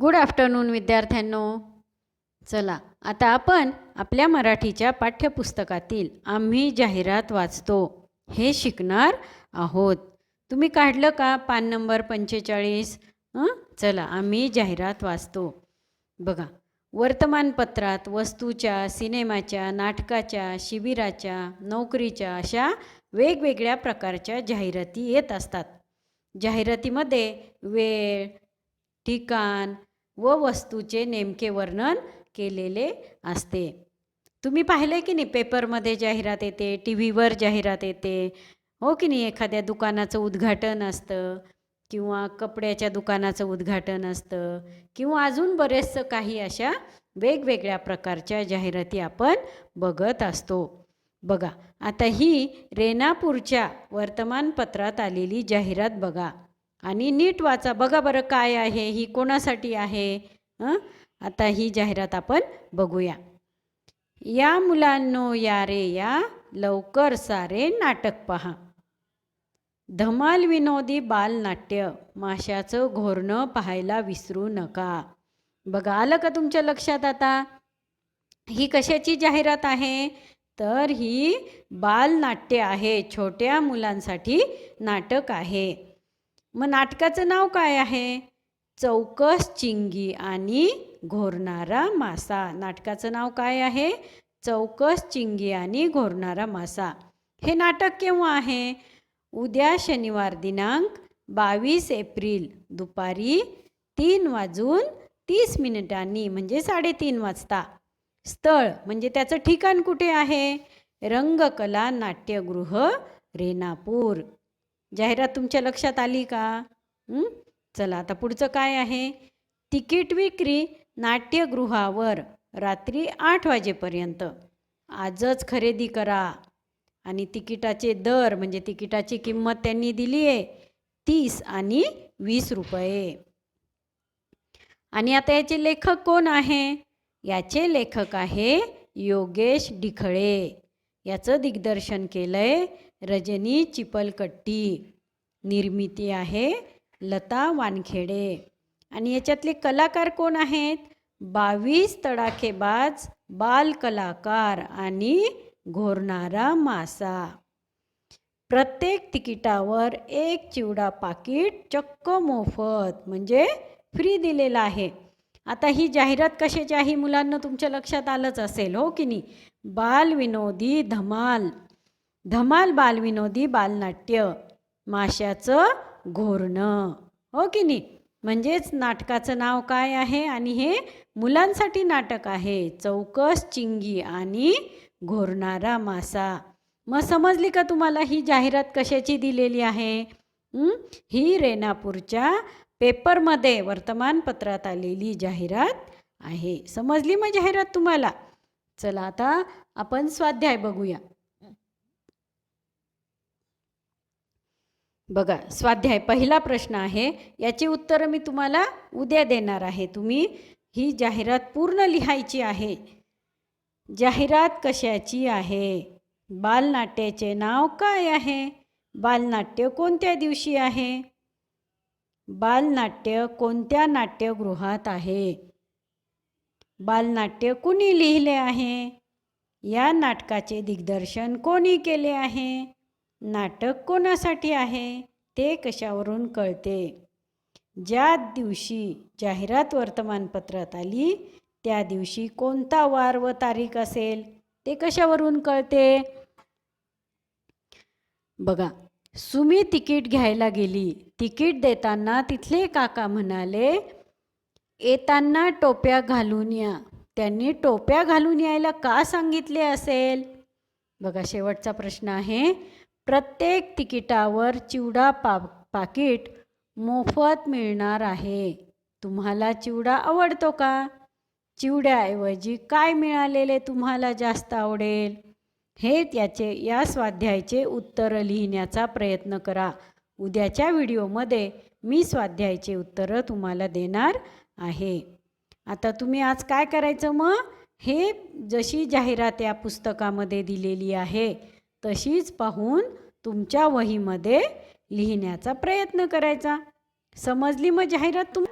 Good afternoon विद्यार्थ्यांनो. चला आता आपण आपल्या मराठीच्या पाठ्यपुस्तकातील आम्ही जाहिरात वाचतो. हे शिकणार आहोत. तुम्ही काढलं का? पान नंबर पंचेचाळीस? हं? चला आम्ही जाहिरात वाचतो. बघा वर्तमानपत्रात वस्तूच्या सिनेमाच्या नाटकाच्या शिबिराच्या नोकरीच्या अशा वेगवेगळ्या प्रकारच्या जाहिराती येत असतात. जाहिरातीमध्ये वेळ ठिकाण व वस्तूचे नेमके वर्णन केलेले असते. तुम्ही पाहिले की नाही पेपरमध्ये जाहिरात येते टी व्हीवर जाहिरात येते. हो की नाही एखाद्या दुकानाचं उद्घाटन असतं किंवा कपड्याच्या दुकानाचं उद्घाटन असतं किंवा अजून बरेचसं काही अशा वेगवेगळ्या प्रकारच्या जाहिराती आपण बघत असतो. बघा आता ही रेनापूरच्या वर्तमानपत्रात आलेली जाहिरात बघा. आणि नीट वाचा बघा बरं काय आहे ही कोणासाठी आहे? हं? आता ही जाहिरात आपण बघूया. या मुलांनो या रे या लवकर सारे नाटक पहा. धमाल विनोदी बालनाट्य माशाचं घोरणं पाहायला विसरू नका. बघा आलं का तुमच्या लक्षात आता? ही कशाची जाहिरात आहे? तर ही बालनाट्य आहे छोट्या मुलांसाठी नाटक आहे. मग नाटकाचं नाव काय आहे? चौकस चिंगी आणि घोरणारा मासा. नाटकाचं नाव काय आहे? चौकस चिंगी आणि घोरणारा मासा. हे नाटक केव्हा आहे? उद्या शनिवार दिनांक बावीस एप्रिल दुपारी तीन वाजून तीस मिनिटांनी म्हणजे साडेतीन वाजता. स्थळ म्हणजे त्याचं ठिकाण कुठे आहे? रंगकला नाट्यगृह रेनापूर. जाहिरात तुमच्या लक्षात आली का? चला आता पुढचं काय आहे? तिकीट विक्री नाट्यगृहावर रात्री आठ वाजेपर्यंत. आजच खरेदी करा. आणि तिकिटाचे दर म्हणजे तिकिटाची किंमत त्यांनी दिली आहे तीस आणि वीस रुपये. आणि आता याचे लेखक कोण आहे? याचे लेखक आहे योगेश डिखळे. याचं दिग्दर्शन केलं आहे रजनी चिपलकट्टी. निर्मिती आहे लता वानखेडे. आणि याच्यातले कलाकार कोण आहेत? बावीस तडाखेबाज बाल कलाकार आणि घोरणारा मासा. प्रत्येक तिकिटावर एक चिवडा पाकिट चक्क मोफत म्हणजे फ्री दिलेला आहे. आता ही जाहिरात कशाची आहे मुलांना? तुमच्या लक्षात आलंच असेल हो की नाही? बाल विनोदी धमाल. धमाल बालविनोदी बालनाट्य माशाचं घोरणं. हो की नाही? म्हणजेच नाटकाचं नाव काय आहे आणि हे मुलांसाठी नाटक आहे. चौकस चिंगी आणि घोरणारा मासा. मग समजली का तुम्हाला ही जाहिरात कशाची दिलेली आहे? ही रेणापूरच्या पेपरमध्ये वर्तमानपत्रात आलेली जाहिरात आहे. समजली मग जाहिरात तुम्हाला? चला आता आपण स्वाध्याय बघूया. बघा स्वाध्याय पहिला प्रश्न आहे. याची उत्तरं मी तुम्हाला उद्या देणार आहे. तुम्ही ही जाहिरात पूर्ण लिहायची आहे. जाहिरात कशाची आहे? बालनाट्याचे नाव काय आहे? बालनाट्य कोणत्या दिवशी आहे? बालनाट्य कोणत्या नाट्यगृहात आहे? बालनाट्य कुणी लिहिले आहे? या नाटकाचे दिग्दर्शन कोणी केले आहे? नाटक कोणासाठी आहे ते कशावरून कळते? ज्या दिवशी जाहिरात वर्तमानपत्रात आली त्या दिवशी कोणता वार व तारीख असेल ते कशावरून कळते? बघा सुमी तिकीट घ्यायला गेली. तिकीट देताना तिथले काका म्हणाले येताना टोप्या घालून या. त्यांनी टोप्या घालून यायला का सांगितले असेल? बघा शेवटचा प्रश्न आहे. प्रत्येक तिकिटावर चिवडा पा पाकिट मोफत मिळणार आहे. तुम्हाला चिवडा आवडतो का? चिवड्याऐवजी काय मिळालेले तुम्हाला जास्त आवडेल? हे त्याचे या स्वाध्यायाचे उत्तरं लिहिण्याचा प्रयत्न करा. उद्याच्या व्हिडिओमध्ये मी स्वाध्यायाचे उत्तरं तुम्हाला देणार आहे. आता तुम्ही आज काय करायचं मग? हे जशी जाहिरात या पुस्तकामध्ये दिलेली आहे. तशीच पाहून तुमच्या वहीमध्ये लिहिण्याचा प्रयत्न करायचा. समजली मग जाहिरात तुम